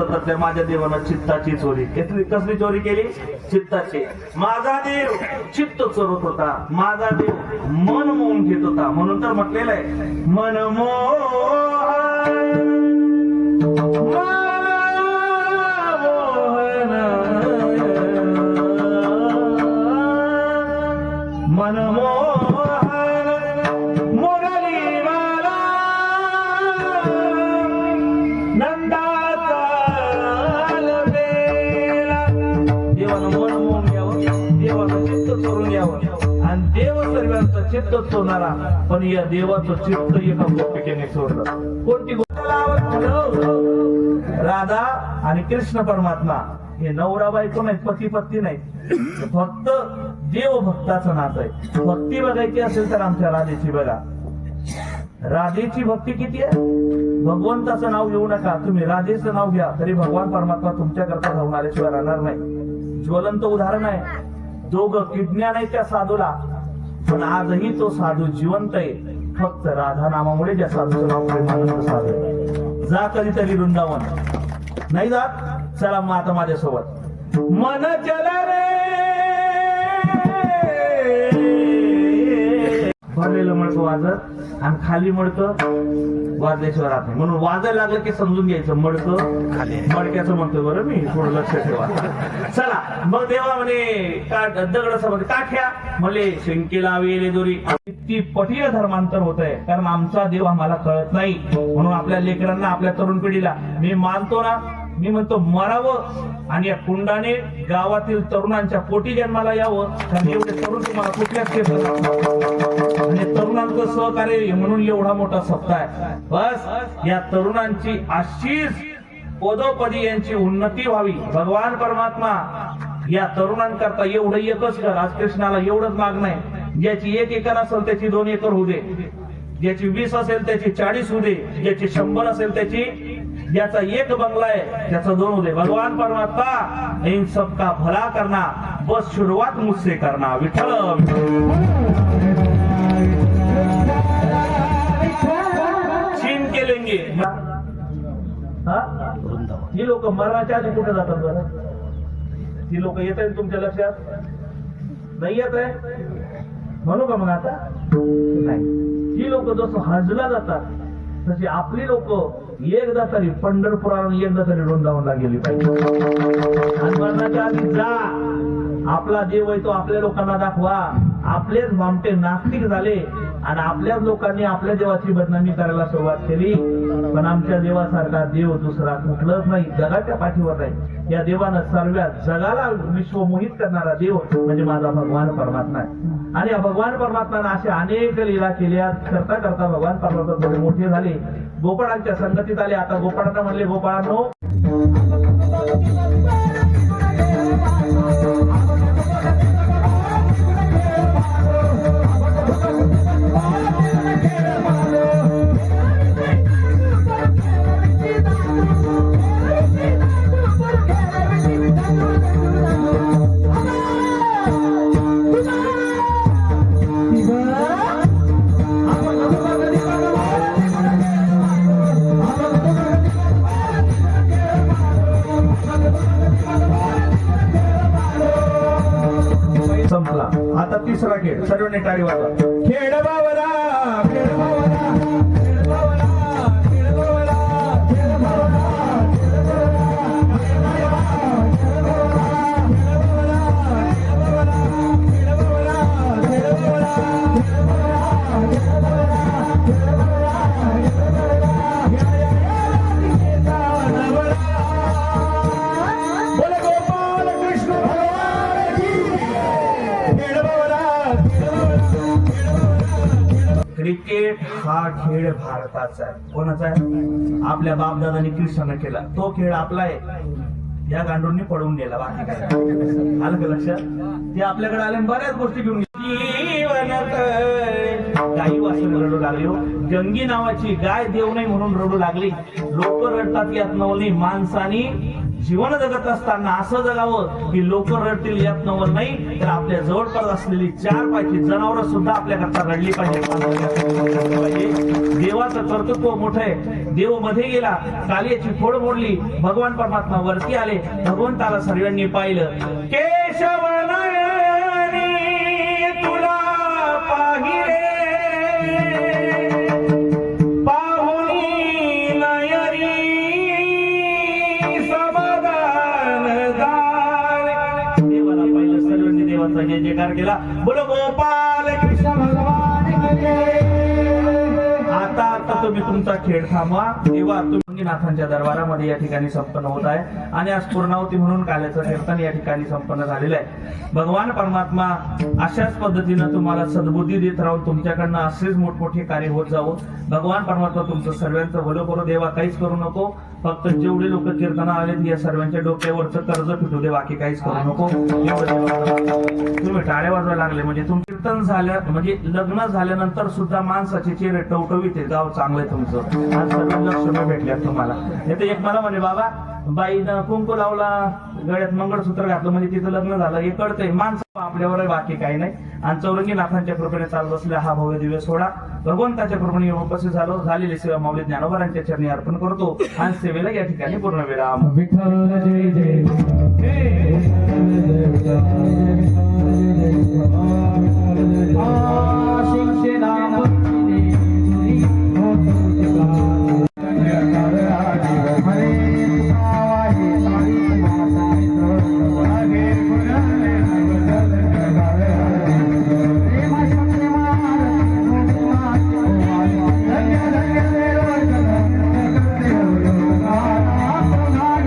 तर त्या माझ्या देवानं चित्ताची चोरी. कसली कसली चोरी केली? चित्ताची. माझा देव चित्त चोरत होता. माझा देव मन मोहून घेत होता. म्हणून तर म्हटलेलं आहे मन मोह सर्वांचं चित्त चोरणारा पण या देवाचं चित्त एका गोपिकेने सोडलं. कोणती राधा आणि कृष्ण परमात्मा हे नवरा बायको नाही पती पत्नी नाही फक्त देव भक्ताचं नातं आहे. भक्ती बघायची असेल तर आमच्या राधेची बघा. राधेची भक्ती किती आहे? भगवंताचं नाव घेऊ नका. तुम्ही राधेचं नाव घ्या. तरी भगवान परमात्मा तुमच्याकरता धावून आल्याशिवाय राहणार नाही. ज्वलंत उदाहरण आहे. दोघ किडण्या नाही त्या साधूला. पण आजही तो साधू जिवंत आहे. फक्त राधा नामामुळे त्या साधूचं नाव प्रेमानंद साधू आहे. जा कधीतरी वृंदावन. नाही जात? चला मग आता माझ्यासोबत. मन चला मडकं वाजत आणि खाली मडकं वाजल्याशिवाय राहत नाही. म्हणून वाजायला लागलं की समजून घ्यायचं. मडकं मडक्याचं म्हणतोय बरं मी थोडं लक्ष ठेवा. चला मग देवा म्हणे का दगड समज काठ्या. म्हणले शंकेला वेले दोरी. ती पटीय धर्मांतर होत आहे कारण आमचा देव आम्हाला कळत नाही. म्हणून आपल्या लेकरांना आपल्या तरुण पिढीला मी मानतो ना मी म्हणतो मरावं. आणि या कुंडाने गावातील तरुणांच्या पोटी जन्माला यावं. कारण एवढे तरुण तुम्हाला कुठल्याच आणि तरुणांचं सहकार्य म्हणून एवढा मोठा सप्ताह आहे. बस या तरुणांची अशीच पदोपदी यांची उन्नती व्हावी. भगवान परमात्मा या तरुणांकरता एवढं एकच कर आज कृष्णाला एवढंच मागणं आहे. ज्याची एक एकर असेल त्याची दोन एकर होऊ दे. ज्याची वीस असेल त्याची चाळीस होऊ दे. ज्याची शंभर असेल त्याची ज्याचा एक बंगला आहे त्याचा दोन होऊ दे. भगवान परमात्मा इन सबका भला करना बस सुरुवात मुझसे करना. विठ्ठल. ही लोक मरणाच्या आधी कुठे जातात बरं? ती लोक येत आहेत तुमच्या लक्षात? नाही येत आहे? म्हणू का मग आता? नाही. ही लोक जसं हजला जातात तशी आपली लोक एकदा तरी पंढरपुराला एकदा तरी वृंदावनला गेली पाहिजे. आणि मरणाच्या आधी जा. आपला देव आहे तो आपल्या लोकांना दाखवा. आपलेच मामटे नास्तिक झाले आणि आपल्याच लोकांनी आपल्या देवाची बदनामी करायला सुरुवात केली. पण आमच्या देवासारखा देव दुसरा कुठलाच नाही जगाच्या पाठीवर नाही. या देवानं सर्व जगाला विश्व मोहित करणारा देव म्हणजे माझा भगवान परमात्मा आहे. आणि या भगवान परमात्मानं अशा अनेक लीला केल्या करता करता भगवान परमात्मा थोडे मोठे झाले. गोपाळांच्या संगतीत आले. आता गोपाळांना म्हणले गोपाळांनो तिसरा खेळ सर्वांनी टाळी वाजवा खेळ बावरा क्रिकेट हा खेळ भारताचा आहे. कोणाचा आहे? आपल्या बापदादानी कृष्णानं केला. तो खेळ आपला आहे. या गांडूंनी पडून गेला बाकी काय आलं का लक्षात? ते आपल्याकडे आले बऱ्याच गोष्टी घेऊन गाई वाचून रडू लागली हो. जंगी नावाची गाय देऊ नाही म्हणून रडू लागली. लोक रडतात यात नवली माणसानी जीवन जगत असताना असं जगावं की लोक रडतील यात नवर नाही तर आपल्या जवळपास असलेली चार पायची जनावर सुद्धा आपल्याकरता रडली पाहिजे देवाचं कर्तृत्व मोठं आहे. देवमध्ये गेला कालियाची फोड मोडली भगवान परमात्मा वरती आले भगवंताला सर्वांनी पाहिलं. केशव जय जयकार केला. बोलो गोपाल कृष्ण भगवान तुम्ही तुमचा खेळ थांबवा. तेव्हा तुम्ही नाथांच्या दरबारामध्ये या ठिकाणी संपन्न होत आहे. आणि आज पूर्णावती म्हणून काल्याचं कीर्तन या ठिकाणी संपन्न झालेलं आहे. भगवान परमात्मा अशाच पद्धतीनं तुम्हाला सद्बुद्धी देत राहून तुमच्याकडनं असेच मोठमोठे कार्य होत जावं. भगवान परमात्मा तुमचं सर्वांचं भलं करू. देवा काहीच करू नको. फक्त जेवढे लोक कीर्तन आले या सर्वांच्या डोक्यावरचं कर्ज फिटू दे. बाकी काहीच करू नको. तुम्ही टाळ्या वाजवायला लागले. म्हणजे तुम कीर्तन झाल्या म्हणजे लग्न झाल्यानंतर सुद्धा माणसाचे चेहरे टवटवीत गाव चांगलं चांगलं तुमचं आज सर्व लक्ष्मी भेटल्या तुम्हाला नाही एक मला म्हणे बाबा बाईनं कुंकू लावला गळ्यात मंगळसूत्र घातलं म्हणजे तिचं लग्न झालं हे कळतंय माणसं आपल्यावर बाकी काही नाही आणि चौरंगी नाथांच्या कृपेने चालत असलेला हा भव्य दिवस सोडा भगवंताच्या कृपेने उपस्थित झालो झालेली सेवा माऊली ज्ञानोबरांच्या चरणी अर्पण करतो आणि सेवेला या ठिकाणी पूर्ण विराम विठ्ठल जय जय